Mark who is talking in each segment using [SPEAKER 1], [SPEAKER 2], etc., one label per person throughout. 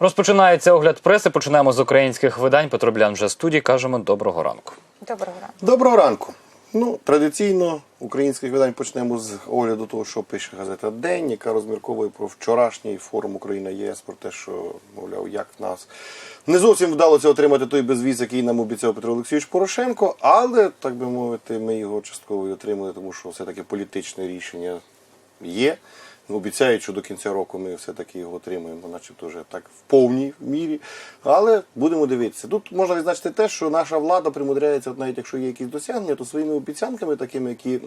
[SPEAKER 1] Розпочинається огляд преси. Починаємо з українських видань. Петро Блян вже в студії. Кажемо доброго ранку.
[SPEAKER 2] Доброго ранку.
[SPEAKER 3] Доброго ранку. Ну, традиційно українських видань почнемо з огляду того, що пише газета День, яка розмірковує про вчорашній форум Україна ЄС, про те, що, мовляв, як в нас не зовсім вдалося отримати той безвіз, який нам обіцяв Петро Олексійович Порошенко, але, так би мовити, ми його частково і отримали, тому що все-таки політичне рішення є. Обіцяють, що до кінця року ми все-таки його отримаємо, начебто вже так в повній мірі. Але будемо дивитися. Тут можна відзначити те, що наша влада примудряється, от навіть якщо є якісь досягнення, то своїми обіцянками, такими, які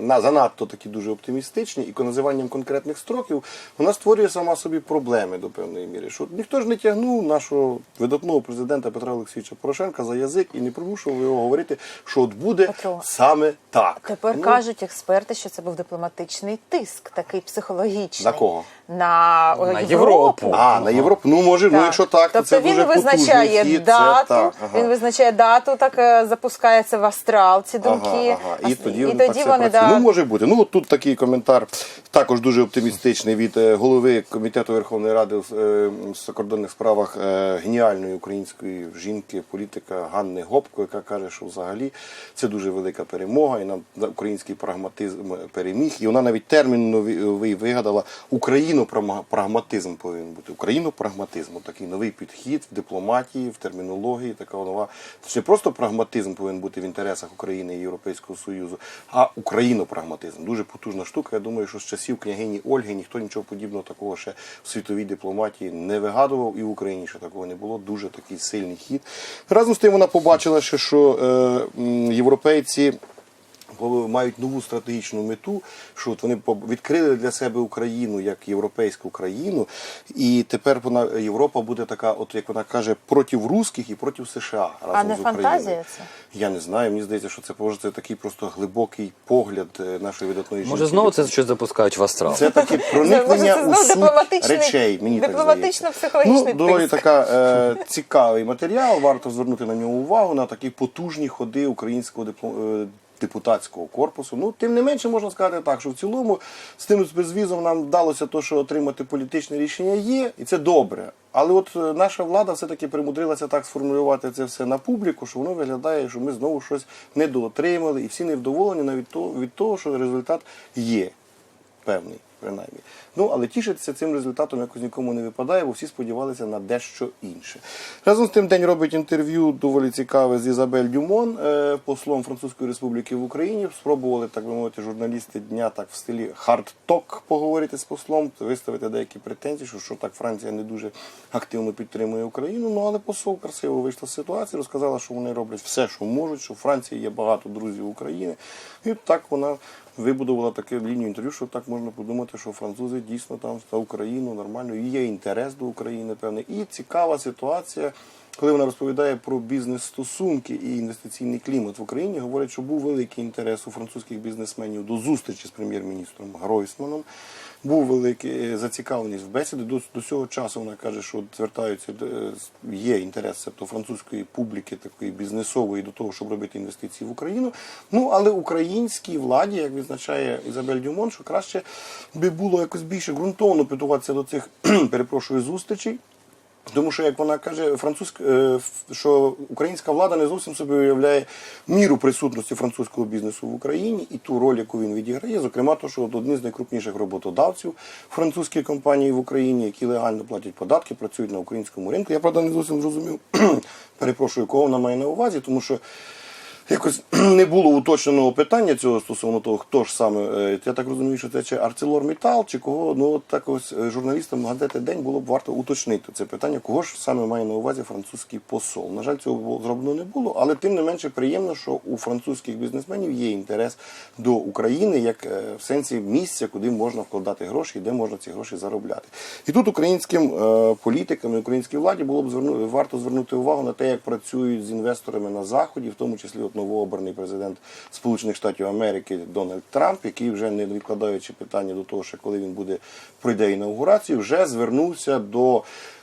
[SPEAKER 3] на занадто такі дуже оптимістичні, і називанням конкретних строків, вона створює сама собі проблеми до певної міри. Що ніхто ж не тягнув нашого видатного президента Петра Олексійовича Порошенка за язик і не примушував його говорити, що от буде
[SPEAKER 2] Петро,
[SPEAKER 3] саме так.
[SPEAKER 2] Тепер
[SPEAKER 3] Ну,
[SPEAKER 2] кажуть експерти, що це був дипломатичний тиск, такий психологічний.
[SPEAKER 3] На кого?
[SPEAKER 2] На,
[SPEAKER 1] На Європу.
[SPEAKER 3] А, на Європу. Ну, може, ну якщо так, то
[SPEAKER 2] тобто
[SPEAKER 3] це
[SPEAKER 2] він
[SPEAKER 3] дуже
[SPEAKER 2] визначає
[SPEAKER 3] потужний хід,
[SPEAKER 2] дату,
[SPEAKER 3] це так, ага.
[SPEAKER 2] він визначає дату, так е, запускається в астрал ці думки.
[SPEAKER 3] Ага, ага. І
[SPEAKER 2] с-
[SPEAKER 3] тоді,
[SPEAKER 2] і
[SPEAKER 3] так
[SPEAKER 2] тоді
[SPEAKER 3] це
[SPEAKER 2] вони
[SPEAKER 3] працює.
[SPEAKER 2] да,
[SPEAKER 3] Ну, може бути. Ну, от тут такий коментар, також дуже оптимістичний від е, голови Комітету Верховної Ради в е, закордонних справах е, геніальної української жінки, політика Ганни Гопко, яка каже, що взагалі це дуже велика перемога, і нам український прагматизм переміг. І вона навіть термін новий вигадала Україну прагматизм повинен бути. Україну прагматизм. Такий новий підхід в дипломатії, в термінології, така нова. Не просто прагматизм повинен бути в інтересах України і Європейського Союзу, а українопрагматизм. Дуже потужна штука. Я думаю, що з часів княгині Ольги ніхто нічого подібного такого ще в світовій дипломатії не вигадував, і в Україні ще такого не було. Дуже такий сильний хід. Разом з тим вона побачила, ще, що е, європейці мають нову стратегічну мету, що от вони відкрили для себе Україну як європейську країну, і тепер вона Європа буде така, от як вона каже, проти русських і проти США разом
[SPEAKER 2] А не
[SPEAKER 3] з Україною.
[SPEAKER 2] фантазія це?
[SPEAKER 3] Я не знаю. Мені здається, що це може це такий просто глибокий погляд е, нашої видатної жінки.
[SPEAKER 1] Може знову це щось запускають в астрал?
[SPEAKER 3] Це таке проникнення у суть речей. Мені так
[SPEAKER 2] дипломатично-психологічний
[SPEAKER 3] здається. Ну, доволі така е, цікавий матеріал. Варто звернути на нього увагу на такі потужні ходи українського дипло- е, депутатського корпусу. Ну, тим не менше, можна сказати так, що в цілому з тим безвізом нам вдалося то, що отримати політичне рішення є, і це добре. Але от е, наша влада все-таки примудрилася так сформулювати це все на публіку, що воно виглядає, що ми знову щось недоотримали, і всі невдоволені навіть від того, що результат є певний, принаймні. Ну, але тішитися цим результатом якось нікому не випадає, бо всі сподівалися на дещо інше. Разом з тим день робить інтерв'ю доволі цікаве з Ізабель Дюмон, е, послом Французької Республіки в Україні. Спробували, так би мовити, журналісти дня так в стилі хард-ток поговорити з послом, виставити деякі претензії, що, що так Франція не дуже активно підтримує Україну. Ну але посол красиво вийшла з ситуації, розказала, що вони роблять все, що можуть, що в Франції є багато друзів України. І так вона вибудувала таке лінію інтерв'ю, що так можна подумати, що французи дійсно там за Україну нормально, і є інтерес до України певний. І цікава ситуація, коли вона розповідає про бізнес-стосунки і інвестиційний клімат в Україні, говорить, що був великий інтерес у французьких бізнесменів до зустрічі з прем'єр-міністром Гройсманом. Був великий зацікавленість в бесіді. До, до цього часу вона каже, що звертаються е, є інтерес тобто французької публіки, такої бізнесової, до того, щоб робити інвестиції в Україну. Ну але українській владі, як відзначає Ізабель Дюмон, що краще би було якось більше ґрунтовно підготуватися до цих перепрошую зустрічей. Тому що, як вона каже, французька, е, що українська влада не зовсім собі уявляє міру присутності французького бізнесу в Україні і ту роль, яку він відіграє, зокрема, то, що одні з найкрупніших роботодавців французької компанії в Україні, які легально платять податки, працюють на українському ринку. Я правда не зовсім зрозумів, перепрошую, кого вона має на увазі, тому що. Якось не було уточненого питання цього стосовно того, хто ж саме. е, Я так розумію, що це чи ArcelorMittal, чи кого. Ну от так ось е, журналістам газети День було б варто уточнити це питання, кого ж саме має на увазі французький посол. На жаль, цього зроблено не було, але тим не менше приємно, що у французьких бізнесменів є інтерес до України як е, в сенсі місця, куди можна вкладати гроші і де можна ці гроші заробляти. І тут українським політикам і українській владі було б варто звернути увагу на те, як працюють з інвесторами на заході, в тому числі от новообраний президент Сполучених Штатів Америки Дональд Трамп, який вже не відкладаючи питання до того, що коли він буде пройде інаугурацію, вже звернувся до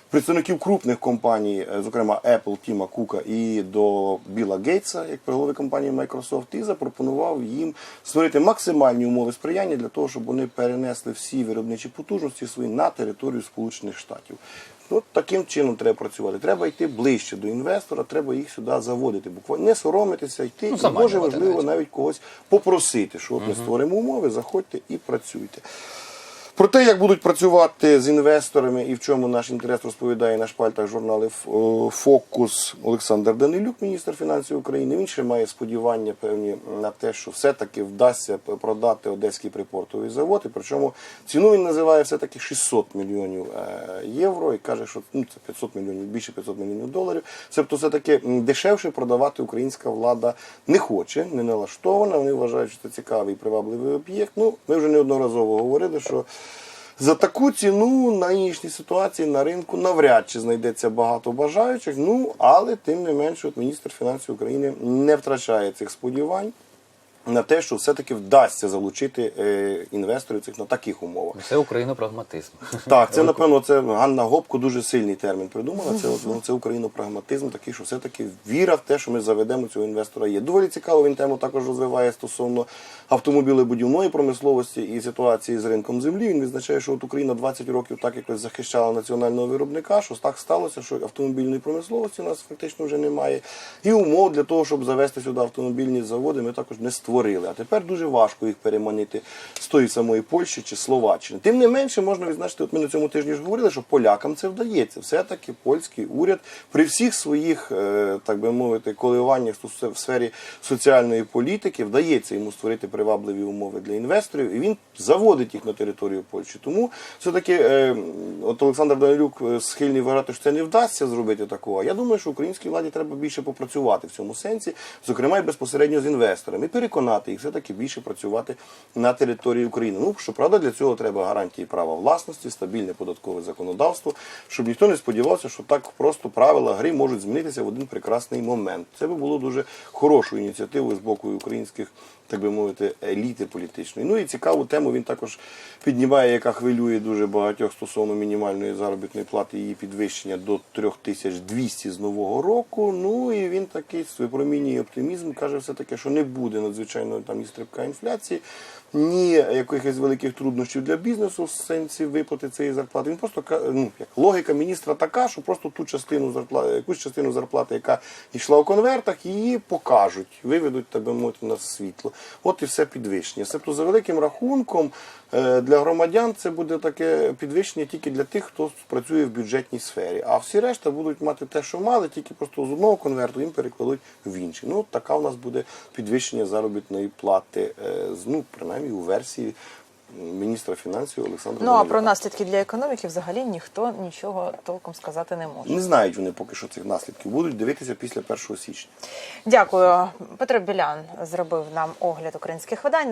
[SPEAKER 3] представників крупних компаній, е, зокрема Apple, Тіма Кука, і до Біла Гейтса, як при голові компанії Microsoft, і запропонував їм створити максимальні умови сприяння для того, щоб вони перенесли всі виробничі потужності свої на територію Сполучених Штатів. От таким чином треба працювати. Треба йти ближче до інвестора, треба їх сюди заводити. Буквально не соромитися, йти,
[SPEAKER 1] Ну,
[SPEAKER 3] і, може важливо
[SPEAKER 1] навіть.
[SPEAKER 3] навіть когось попросити, що от ми створимо умови, заходьте і працюйте. Про те, як будуть працювати з інвесторами і в чому наш інтерес розповідає на шпальтах журнали «Ф- о, Фокус Олександр Данилюк, міністр фінансів України. Він ще має сподівання певні на те, що все-таки вдасться продати Одеський припортовий завод. І причому ціну він називає все-таки 600 мільйонів е, євро і каже, що ну, це 500 мільйонів, більше 500 мільйонів доларів. Тобто, все-таки дешевше продавати українська влада не хоче, не налаштована. Вони вважають, що це цікавий привабливий об'єкт. Ну, ми вже неодноразово говорили, що за таку ціну на нинішній ситуації на ринку навряд чи знайдеться багато бажаючих. Ну але тим не менше, от міністр фінансів України не втрачає цих сподівань на те, що все-таки вдасться залучити е, інвесторів цих на таких умовах.
[SPEAKER 1] Це українопрагматизм.
[SPEAKER 3] Так, це напевно це Ганна Гопко дуже сильний термін придумала. Це от, ну, це українопрагматизм, такий, що все-таки віра в те, що ми заведемо цього інвестора. Є доволі цікаво. Він тему також розвиває стосовно автомобілебудівної промисловості і ситуації з ринком землі. Він відзначає, що от Україна 20 років так якось захищала національного виробника. Що так сталося, що автомобільної промисловості у нас фактично вже немає. І умов для того, щоб завести сюди автомобільні заводи, ми також не створили. А тепер дуже важко їх переманити з тої самої Польщі чи Словаччини. Тим не менше, можна відзначити, от ми на цьому тижні ж говорили, що полякам це вдається. Все-таки польський уряд при всіх своїх, е, так би мовити, коливаннях в сфері соціальної політики вдається йому створити привабливі умови для інвесторів, і він заводить їх на територію Польщі. Тому все-таки, е, от Олександр Данилюк е, схильний вважати, що це не вдасться зробити такого. Я думаю, що українській владі треба більше попрацювати в цьому сенсі, зокрема і безпосередньо з інвесторами, і переконати їх все-таки більше працювати на території України. Ну, щоправда, для цього треба гарантії права власності, стабільне податкове законодавство, щоб ніхто не сподівався, що так просто правила гри можуть змінитися в один прекрасний момент. Це би було дуже хорошою ініціативою з боку українських, так би мовити, еліти політичної. Ну і цікаву тему він також піднімає, яка хвилює дуже багатьох стосовно мінімальної заробітної плати, її підвищення до 3200 з нового року. Ну і він такий випромінює оптимізм, каже все таки, що не буде надзвичайно там ні стрибка інфляції, ні якихось великих труднощів для бізнесу в сенсі виплати цієї зарплати. Він просто ну, як логіка міністра така, що просто ту частину зарплати, якусь частину зарплати, яка йшла у конвертах, її покажуть, виведуть, так би мовити, на світло. От і все підвищення. Себто, за великим рахунком, е, для громадян це буде таке підвищення тільки для тих, хто працює в бюджетній сфері. А всі решта будуть мати те, що мали, тільки просто з одного конверту їм перекладуть в інший. Ну, така у нас буде підвищення заробітної плати, е, ну, принаймні у версії міністра фінансів Олександра
[SPEAKER 2] Ну а про наслідки для економіки взагалі ніхто нічого толком сказати не може.
[SPEAKER 3] Не знають вони поки що цих наслідків. Будуть дивитися після 1 січня.
[SPEAKER 2] Дякую. Петро Білян зробив нам огляд українських видань.